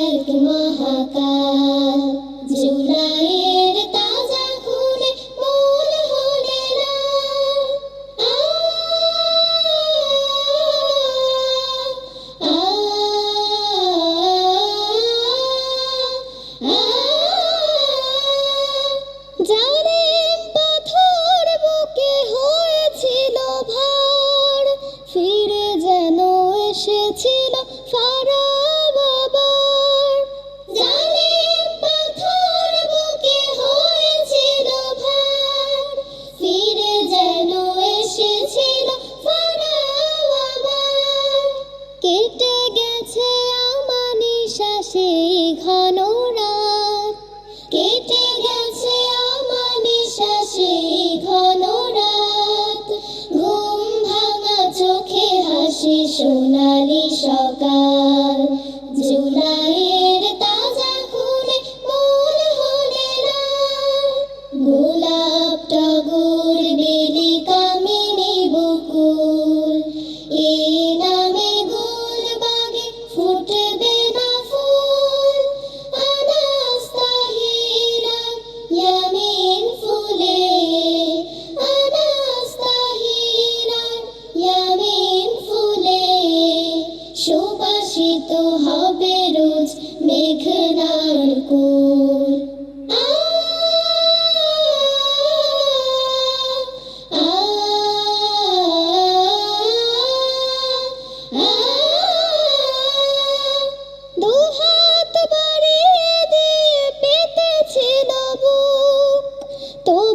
इतनी है क्या কেটে গেছে আমার নিঃশ্বাসে ঘন রাত। কেটে গেছে আমার নিঃশ্বাসে ঘন রাত। ঘুম ভাঙা চোখে হাসি সোনালি সকাল। জুলাই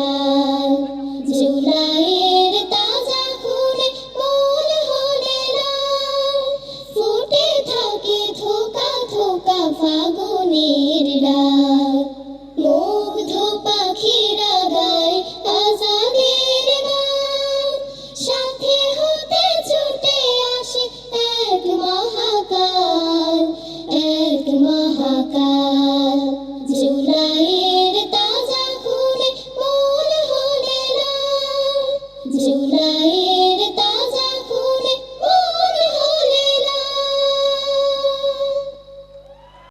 more.